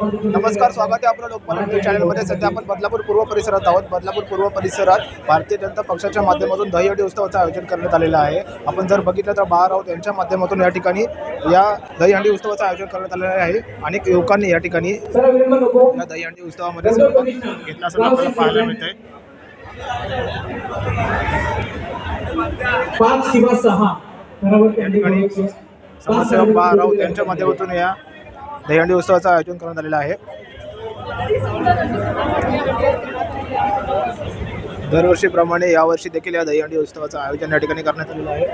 नमस्कार स्वागत आहे आपलं लोकपाल यूट्यूब चॅनलमध्ये. सध्या आपण बदलापूर पूर्व परिसरात आहोत. बदलापूर पूर्व परिसरात भारतीय जनता पक्षाच्या माध्यमातून दहीहंडी उत्सवाचं आयोजन करण्यात आलेलं आहे. आपण जर बघितलं तर बाळा राऊत यांच्या माध्यमातून या ठिकाणी या दहीहंडी उत्सवाचं आयोजन करण्यात आलेलं आहे. अनेक युवकांनी या ठिकाणी या दहीहंडी उत्सवामध्ये सहभाग घेतला असं आपल्याला पाहायला मिळत आहे पाच किंवा सहा. या ठिकाणी. समाजसेवक बाळा राऊत यांच्या माध्यमातून या दहीहंडी उत्सवाचं आयोजन करण्यात आलेलं आहे. दरवर्षीप्रमाणे यावर्षी देखील या दहीहंडी उत्सवाचं आयोजन या ठिकाणी करण्यात आलेलं आहे.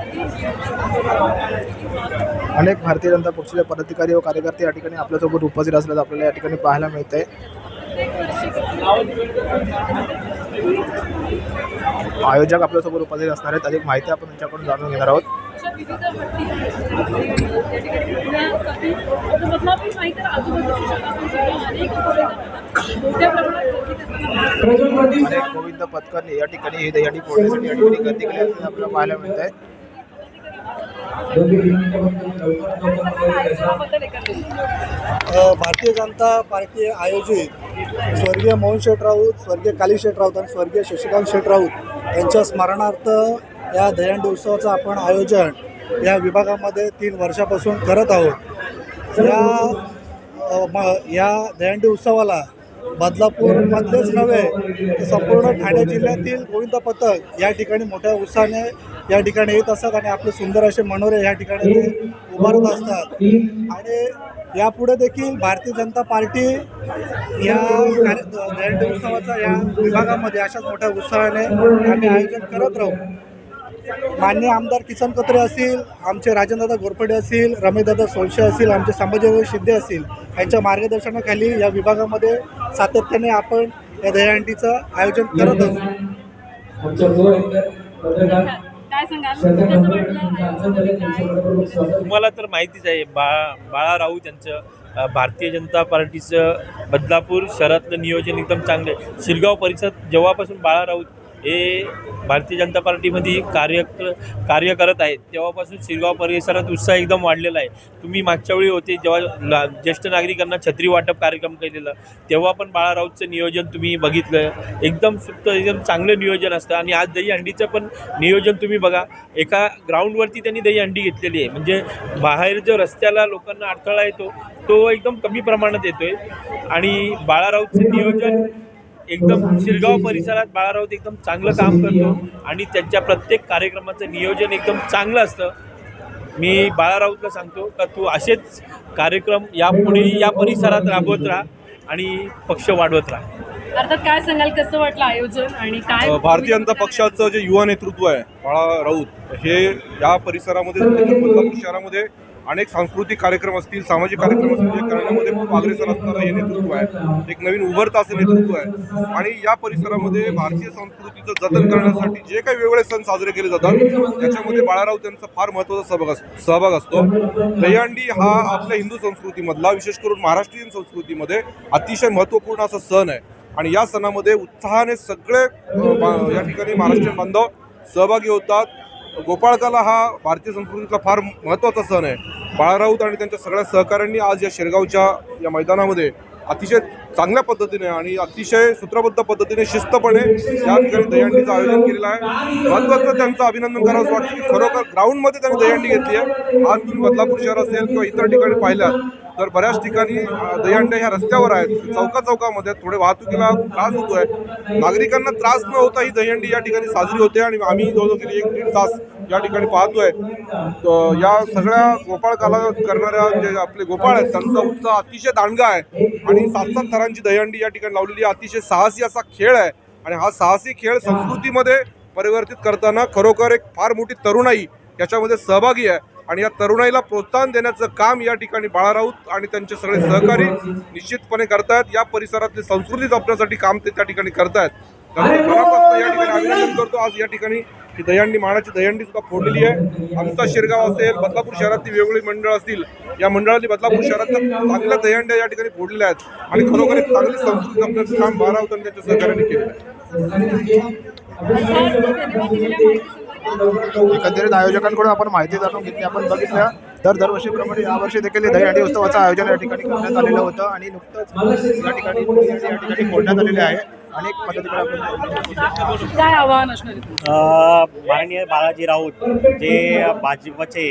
अनेक भारतीय जनता पक्षाचे पदाधिकारी व कार्यकर्ते या ठिकाणी आपल्यासोबत उपस्थित असल्याचं आपल्याला या ठिकाणी पाहायला मिळत आहे आयोजक आपल्यासोबत उपस्थित असणार आहेत. अधिक माहिती आपण त्यांच्याकडून जाणून घेणार आहोत. अशा विविध भट्टी त्या ठिकाणी पुण्यासाठी बदलापूर नाही तर आजूबाजूच्या शहरातून सुद्धा अनेक उपक्रम मोठ्या प्रमाणात लोक इथे जमतात. प्रज्वल प्रतिष्ठान अनेक गोविंद पथकांनी या ठिकाणी ही फोडण्यासाठी या ठिकाणी गर्दी केली असल्याचं आपल्याला पाहायला मिळत आहे. भारतीय जनता पार्टी आयोजित स्वर्गीय मोहन शेठ राऊत स्वर्गीय काली शेठ राऊत आणि स्वर्गीय शशिकांत शेठ राऊत यांच्या स्मरणार्थ या दहीहंडी उत्सवाचं आपण आयोजन या विभागामध्ये तीन वर्षापासून करत आहोत. या म या दहीहंडी उत्सवाला बदलापूरमधलेच नव्हे तर संपूर्ण ठाणे जिल्ह्यातील गोविंद पथक या ठिकाणी मोठ्या उत्साहाने या ठिकाणी येत असतात आणि आपले सुंदर असे मनोरे या ठिकाणी ते उभारत असतात. आणि यापुढे देखील भारतीय जनता पार्टी या दहंडी जयंती उत्सवाचा या विभागामध्ये अशाच मोठ्या उत्साहाने आम्ही आयोजन करत राहू. मान्य आमदार किसन कत्रे असतील आमचे राजेंद्रदादा घोरपडे असतील रमेशदादा सोळशे असतील आमचे संभाजीभाई शिंदे असतील यांच्या मार्गदर्शनाखाली या विभागामध्ये सातत्याने आपण या दहीहंडीचं आयोजन करत असतो तुम्हाला तर माहितीच आहे बाळा बाळा राऊत यांचं भारतीय जनता पार्टीचं बदलापूर शहरातलं नियोजन एकदम चांगलं आहे. शिरगाव परिसर जेव्हापासून बाळा राऊत हे भारतीय जनता पार्टीमध्ये कार्य कार्य करत आहेत. तेव्हापासून शिरगाव परिसरात उत्साह एकदम वाढलेला आहे. तुम्ही मागच्या वेळी होते जेव्हा ला ज्येष्ठ नागरिकांना छत्री वाटप कार्यक्रम केलेला. तेव्हा पण बाळा राऊतचं नियोजन तुम्ही बघितलं. एकदम सुप्त एकदम चांगलं नियोजन असतं. आणि आज दहीहंडीचं पण नियोजन तुम्ही बघा. एका ग्राउंडवरती त्यांनी दहीहंडी घेतलेली आहे. म्हणजे बाहेर जो रस्त्याला लोकांना अडथळा येतो तो एकदम कमी प्रमाणात येतो आहे आणि बाळा राऊतचं नियोजन एकदम शिरगाव परिसरात बाळा राऊत एकदम चांगलं काम करतो आणि त्यांच्या प्रत्येक कार्यक्रमाचं नियोजन एकदम चांगलं असतं. मी बाळा राऊतला सांगतो का तू असेच कार्यक्रम यापुढे या परिसरात राबवत राहा आणि पक्ष वाढवत राहा. अर्थात काय सांगाल कसं वाटलं आयोजन आणि काय भारतीय जनता पक्षाचं जे युवा नेतृत्व आहे बाळा राऊत हे या परिसरामध्ये शहरामध्ये अनेक सांस्कृतिक कार्यक्रम असतील सामाजिक कार्यक्रम असतील जे करण्यामध्ये खूप अग्रेसर असणारं हे नेतृत्व आहे. एक नवीन उभरतं असं नेतृत्व आहे. आणि या परिसरामध्ये भारतीय संस्कृतीचं जतन करण्यासाठी जे काही वेगवेगळे सण साजरे केले जातात त्याच्यामध्ये बाळाराव त्यांचा फार महत्त्वाचा सहभाग असतो सहभाग असतो. दहीहंडी हा आपल्या हिंदू संस्कृतीमधला विशेष करून महाराष्ट्रीयन संस्कृतीमध्ये अतिशय महत्त्वपूर्ण असा सण आहे. आणि या सणामध्ये उत्साहाने सगळे या ठिकाणी महाराष्ट्रीयन बांधव सहभागी होतात. गोपाळकाला हा भारतीय संस्कृतीतला फार महत्त्वाचा सण आहे. बाळा राऊत आणि त्यांच्या सगळ्या सहकाऱ्यांनी आज या शेरगावच्या या मैदानामध्ये अतिशय चांगल्या पद्धतीने आणि अतिशय सूत्रबद्ध पद्धतीने शिस्तपणे या ठिकाणी दहीहंडीचं आयोजन केलेलं आहे. महत्त्वाचं त्यांचं अभिनंदन करावं वाटतं की खरोखर ग्राउंडमध्ये त्यांनी दहीहंडी घेतली आहे. आज तुम्ही बदलापूर शहर असेल किंवा इतर ठिकाणी पाहिल्यात तर बऱ्याच ठिकाणी दहीहंड्या ह्या रस्त्यावर आहेत. चौका चौकामध्ये थोडे वाहतुकीला त्रास होतो आहे नागरिकांना त्रास न होता ही दहीहंडी या ठिकाणी साजरी होते आणि आम्ही जवळजवळ गेली एक दीड तास या ठिकाणी पाहतोय. या सगळ्या गोपाळ काला करणाऱ्या जे आपले गोपाळ आहेत त्यांचा उत्साह अतिशय दांडगा आहे. आणि सात सात थरांची दहीहंडी या ठिकाणी लावलेली अतिशय साहसी असा खेळ आहे. आणि हा साहसी खेळ संस्कृतीमध्ये परिवर्तित करताना खरोखर एक फार मोठी तरुणाई याच्यामध्ये सहभागी आहे. आणि या तरुणाईला प्रोत्साहन देण्याचं काम या ठिकाणी बाळा राऊत आणि त्यांचे सगळे सहकारी निश्चितपणे करतायत. या परिसरातली संस्कृती जपण्यासाठी काम ते त्या ठिकाणी करतायत. या ठिकाणी अभिनंदन करतो. आज या ठिकाणी ही दहीहंडी मानाची दहीहंडी सुद्धा फोडलेली आहे. आमचा शिरगाव असेल बदलापूर शहरातली वेगवेगळी मंडळ असतील या मंडळांनी बदलापूर शहरातल्या चांगल्या दहीहंड्या या ठिकाणी फोडलेल्या आहेत. आणि खरोखर एक चांगली संस्कृती जपण्याचं काम बाळा राऊत आणि त्यांच्या सहकार्याने केलेलं आहे. एकंदरीत आयोजकांकडून आपण माहिती जाणून घेतली. आपण बघितलं तर दरवर्षीप्रमाणे यावर्षी देखील दहीहंडी उत्सवाचं आयोजन या ठिकाणी करण्यात आलेलं होतं आणि नुकतंच या ठिकाणी दहीहंडी या ठिकाणी फोडण्यात आलेले आहे. अनेक पद्धतीकडे काय आव्हान असणार माननीय बाळाजी राऊत जे भाजपचे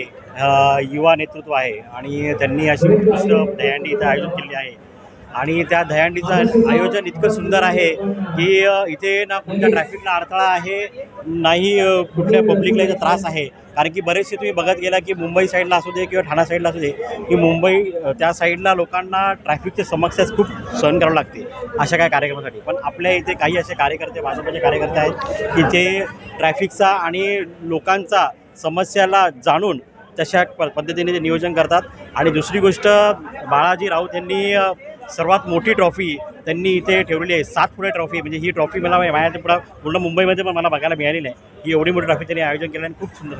युवा नेतृत्व आहे आणि त्यांनी अशी उत्कृष्ट दहीहंडी इथं आयोजित केली आहे. आणि त्या दह्यांडीचं आयोजन इतकं सुंदर आहे की इथे ना कोणत्या ट्रॅफिकला अडथळा आहे नाही कुठल्या पब्लिकला इथं त्रास आहे. कारण की बरेचसे तुम्ही बघत गेला की मुंबई साईडला असू दे किंवा ठाणा साईडला असू दे की मुंबई त्या साईडला लोकांना ट्रॅफिकची समस्या खूप सहन करावं लागते अशा काही कार्यक्रमासाठी. पण आपल्या इथे काही असे कार्यकर्ते भाजपचे कार्यकर्ते आहेत की जे ट्रॅफिकचा आणि लोकांचा समस्याला जाणून तशा प पद्धतीने ते नियोजन करतात. आणि दुसरी गोष्ट बाळाजी राऊत यांनी सर्वात मोठी ट्रॉफी त्यांनी इथे ठेवलेली आहे. सात पुढे ट्रॉफी म्हणजे ही ट्रॉफी मला माझ्या पुढं पूर्ण मुंबईमध्ये पण मला बघायला मिळाली नाही ही एवढी मोठी ट्रॉफी त्यांनी आयोजन केलं आणि खूप सुंदर